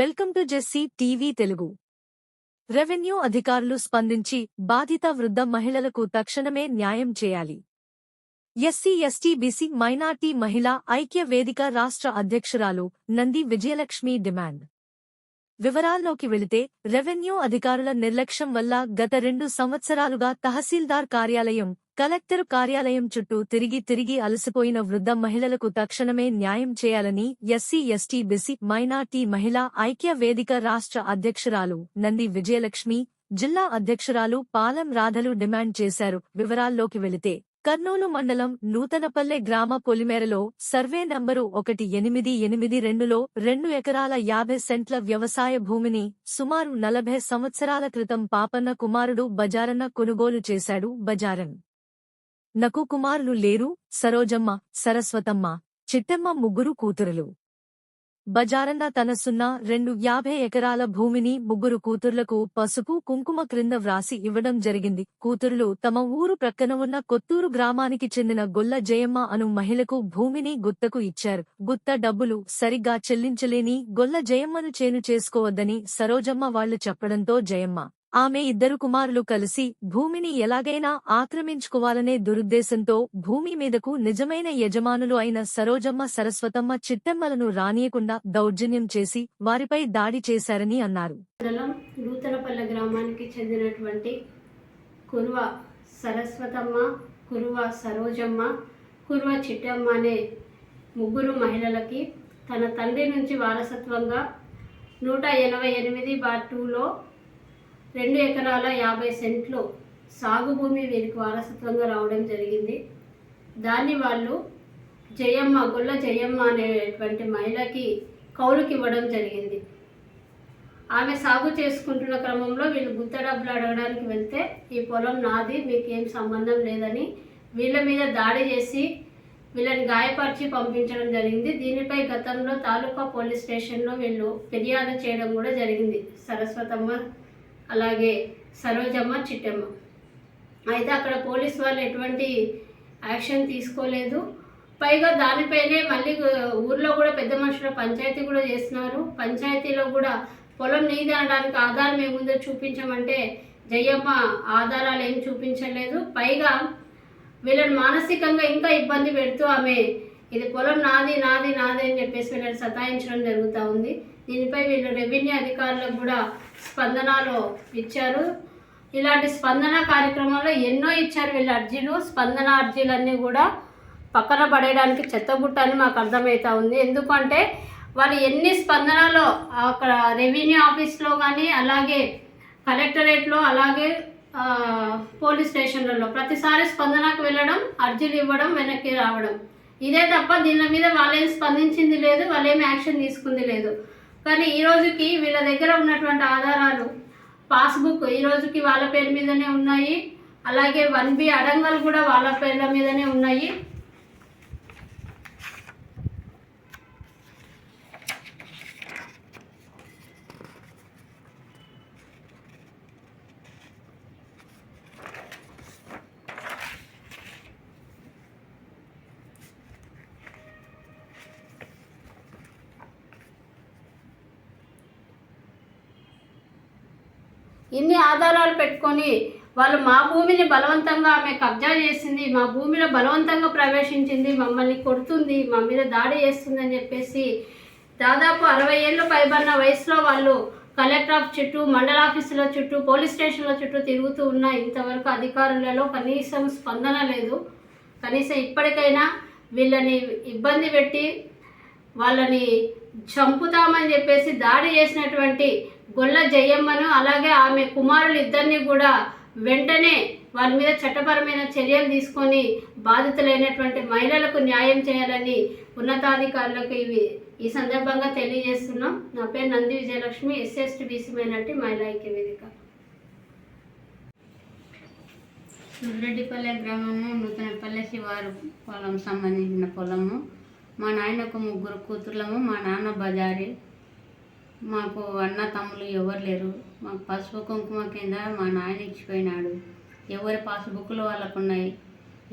Welcome to జెస్సీ TV Telugu. Revenue అధికారులు స్పందించి బాధిత వృద్ధ మహిళలకు తక్షణమే న్యాయం చేయాలి. ఎస్సీ ఎస్టీ బీసీ మైనార్టీ మహిళా ఐక్య వేదిక రాష్ట్ర అధ్యక్షురాలు నంది విజయలక్ష్మి డిమాండ్. వివరాల్లోకి వెళితే రెవెన్యూ అధికారుల నిర్లక్ష్యం వల్ల గత రెండు సంవత్సరాలుగా తహసీల్దార్ కార్యాలయం కలెక్టర్ కార్యాలయం చుట్టూ తిరిగి తిరిగి అలసిపోయిన వృద్ధ మహిళలకు తక్షణమే న్యాయం చేయాలని ఎస్సీ ఎస్టీ బీసీ మైనార్టీ మహిళా ఐక్య వేదిక రాష్ట్ర అధ్యక్షురాలు నంది విజయలక్ష్మి జిల్లా అధ్యక్షురాలు పాలెం రాధలు డిమాండ్ చేశారు. వివరాల్లోకి వెళితే కర్నూలు మండలం నూతనపల్లె గ్రామ పొలిమేరలో సర్వే నంబరు ఒకటి ఎనిమిది ఎనిమిది రెండులో రెండు ఎకరాల యాభై సెంట్ల వ్యవసాయ భూమిని సుమారు నలభై సంవత్సరాల క్రితం పాపన్న కుమారుడు బజారన్న కొనుగోలు చేశాడు బజారన్. నకు కుమారులు లేరు సరోజమ్మ సరస్వతమ్మ చిట్టమ్మ ముగ్గురు కూతురులు. బజారన్న తన సున్నా రెండు యాభై ఎకరాల భూమిని ముగ్గురు కూతుర్లకు పసుపు కుంకుమ క్రింద వ్రాసి ఇవ్వడం జరిగింది. కూతురులు తమ ఊరు ప్రక్కన ఉన్న కొత్తూరు గ్రామానికి చెందిన గొల్ల జయమ్మ అను మహిళకు భూమిని గుత్తకు ఇచ్చారు. గుత్త డబ్బులు సరిగ్గా చెల్లించలేని గొల్ల జయమ్మను చేను చేసుకోవద్దని సరోజమ్మ వాళ్ళు చెప్పడంతో జయమ్మ ఆమె ఇద్దరు కుమారులు కలిసి భూమిని ఎలాగైనా ఆక్రమించుకోవాలనే దురుద్దేశంతో భూమి మీదకు నిజమైన యజమానులు అయిన సరోజమ్మ సరస్వతమ్మ చిట్టెమ్మలను రానియకుండా దౌర్జన్యం చేసి వారిపై దాడి చేశారని అన్నారు. మండలం నూతనపల్లె గ్రామానికి చెందినటువంటి కురువ సరస్వతమ్మ కురువ సరోజమ్మ కురువ చిట్టమ్మ అనే ముగ్గురు మహిళలకి తన తండ్రి నుంచి వారసత్వంగా నూట ఎనభై ఎనిమిది బార్ టూలో రెండు ఎకరాల యాభై సెంట్లు సాగు భూమి వీరికి వారసత్వంగా రావడం జరిగింది. దాన్ని వాళ్ళు జయమ్మ గొల్ల జయమ్మ అనేటువంటి మహిళకి కౌలుకి ఇవ్వడం జరిగింది. ఆమె సాగు చేసుకుంటున్న క్రమంలో వీళ్ళు గుత్త డబ్బులు అడగడానికి వెళ్తే ఈ పొలం నాది మీకేం సంబంధం లేదని వీళ్ళ మీద దాడి చేసి వీళ్ళని గాయపరిచి పంపించడం జరిగింది. దీనిపై గతంలో తాలూకా పోలీస్ స్టేషన్లో వీళ్ళు ఫిర్యాదు చేయడం కూడా జరిగింది. సరస్వతమ్మ అలాగే సరోజమ్మ చిట్టమ్మ. అయితే అక్కడ పోలీస్ వాళ్ళు ఎటువంటి యాక్షన్ తీసుకోలేదు. పైగా దానిపైనే మళ్ళీ ఊర్లో కూడా పెద్ద మనుషుల పంచాయతీ కూడా చేస్తున్నారు. పంచాయతీలో కూడా పొలం నీది అనడానికి ఆధారం ఏముందో చూపించమంటే జయమ్మ ఆధారాలు ఏం చూపించలేదు. పైగా వీళ్ళని మానసికంగా ఇంకా ఇబ్బంది పెడుతూ ఆమె ఇది పొలం నాది నాది నాది అని చెప్పేసి వీళ్ళని సతాయించడం జరుగుతూ ఉంది. దీనిపై వీళ్ళు రెవెన్యూ అధికారులకు కూడా స్పందనలో ఇచ్చారు. ఇలాంటి స్పందన కార్యక్రమంలో ఎన్నో ఇచ్చారు వీళ్ళ అర్జీలు. స్పందన అర్జీలన్నీ కూడా పక్కన పడేయడానికి చెత్తగుట్ట అని మాకు అర్థమవుతా ఉంది. ఎందుకంటే వాళ్ళు ఎన్ని స్పందనలో అక్కడ రెవెన్యూ ఆఫీస్లో కానీ అలాగే కలెక్టరేట్లో అలాగే పోలీస్ స్టేషన్లలో ప్రతిసారి స్పందనకు వెళ్ళడం అర్జీలు ఇవ్వడం వెనక్కి రావడం. ఇదే తప్ప దీని మీద వాళ్ళేం స్పందించింది లేదు వాళ్ళేం యాక్షన్ తీసుకుంది లేదు. కానీ ఈ రోజుకి వీళ్ళ దగ్గర ఉన్నటువంటి ఆధారాలు పాస్బుక్ ఈ రోజుకి వాళ్ళ పేరు మీదనే ఉన్నాయి. అలాగే వన్ బి అడంగల్ కూడా వాళ్ళ పేర్ల మీదనే ఉన్నాయి. ఇన్ని ఆధారాలు పెట్టుకొని వాళ్ళు మా భూమిని బలవంతంగా ఆమె కబ్జా చేసింది మా భూమిలో బలవంతంగా ప్రవేశించింది మమ్మల్ని కొడుతుంది మా మీద దాడి చేస్తుంది అని చెప్పేసి దాదాపు అరవై ఏళ్ళు పైబడిన వయసులో వాళ్ళు కలెక్టర్ ఆఫ్ చుట్టూ మండల ఆఫీసుల చుట్టూ పోలీస్ స్టేషన్ల చుట్టూ తిరుగుతూ ఉన్న ఇంతవరకు అధికారులలో కనీసం స్పందన లేదు. కనీసం ఇప్పటికైనా వీళ్ళని ఇబ్బంది పెట్టి వాళ్ళని చంపుతామని చెప్పేసి దాడి చేసినటువంటి గొల్ల జయమ్మను అలాగే ఆమె కుమారులు ఇద్దరిని కూడా వెంటనే వాళ్ళ మీద చట్టపరమైన చర్యలు తీసుకొని బాధితులైనటువంటి మహిళలకు న్యాయం చేయాలని ఉన్నతాధికారులకు ఇవి ఈ సందర్భంగా తెలియజేస్తున్నాం. నా పేరు Nandi Vijayalakshmi SST BC minority మహిళా ఐక్య వేదిక. సుర్రెడ్డిపల్లె గ్రామము నూతనపల్లె శివారు పొలం సంబంధించిన పొలము. మా నాయనకు ముగ్గురు కూతుర్లము మా నాన్న బజారి మాకు అన్న తమ్ములు ఎవరు లేరు. మాకు పసుపు కుంకుమ కింద మా నాయన ఇచ్చిపోయినాడు. ఎవరి పాస్బుక్లు వాళ్ళకు ఉన్నాయి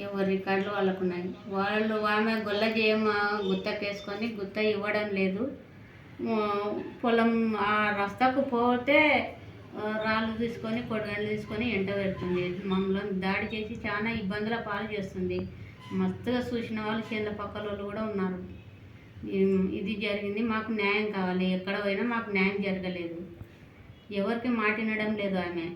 ఎవరి రికార్డులు వాళ్ళకు ఉన్నాయి వాళ్ళు ఆమె గొల్ల చేయమ గుత్తకేసుకొని గుత్త ఇవ్వడం లేదు. పొలం ఆ రస్తాకు పోతే రాళ్ళు తీసుకొని కొడగండ్లు తీసుకొని ఎంట పెడుతుంది. మమ్మల్ని దాడి చేసి చాలా ఇబ్బందుల పాలు చేస్తుంది. మస్తుగా చూసిన వాళ్ళు చేనుల పక్కల వాళ్ళు కూడా ఉన్నారు. ఇది జరిగింది మాకు న్యాయం కావాలి. ఎక్కడ పోయినా మాకు న్యాయం జరగలేదు. ఎవరికి మాటినడం లేదు ఆమె.